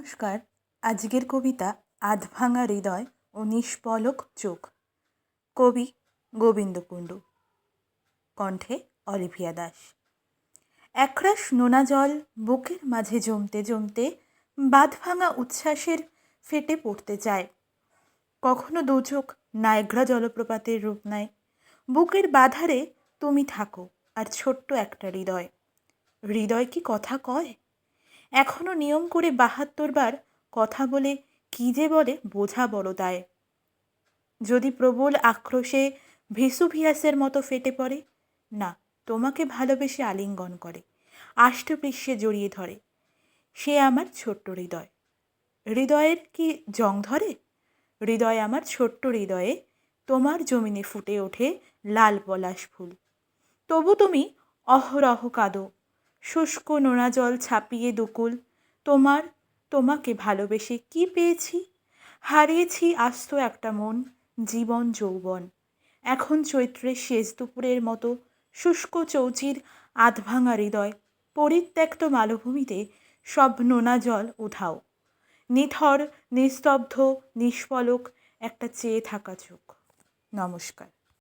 নমস্কার। আজকের কবিতা আধভাঙা হৃদয় ও নিষ্পলক চোখ। কবি গোবিন্দ কুণ্ডু। কণ্ঠে অলিভিয়া দাস। একরাশ নোনা জল বুকের মাঝে জমতে জমতে বাঁধভাঙা উচ্ছ্বাসের ফেটে পড়তে চায়। কখনো দু চোখ নায়গ্রা জলপ্রপাতের রূপ নেয়। বুকের বাধারে তুমি থাকো আর ছোট্ট একটা হৃদয়। হৃদয় কি কথা কয়? এখনও নিয়ম করে বাহাত্তর বার কথা বলে কী যে বলে বোঝা বড় দায় যদি প্রবল আক্রোশে ভেসুভিয়াসের মতো ফেটে পড়ে, না, তোমাকে ভালোবেসে আলিঙ্গন করে আষ্টপৃষ্যে জড়িয়ে ধরে। সে আমার ছোট্ট হৃদয়। হৃদয়ের কি জং ধরে? হৃদয় আমার ছোট্ট হৃদয়ে তোমার জমিনে ফুটে ওঠে লাল পলাশ ফুল। তবু তুমি অহরহ কাঁদো। শুষ্ক নোনা জল ছাপিয়ে দুকুল। তোমার, তোমাকে ভালোবেসে কি পেয়েছি? হারিয়েছি আস্ত একটা মন, জীবন যৌবন। এখন চৈত্রের শেষ দুপুরের মতো শুষ্ক চৌচির আধভাঙা হৃদয়, পরিত্যক্ত মালভূমিতে সব নোনা জল উঠাও নিথর, নিস্তব্ধ, নিষ্ফলক একটা চেয়ে থাকা চোখ। নমস্কার।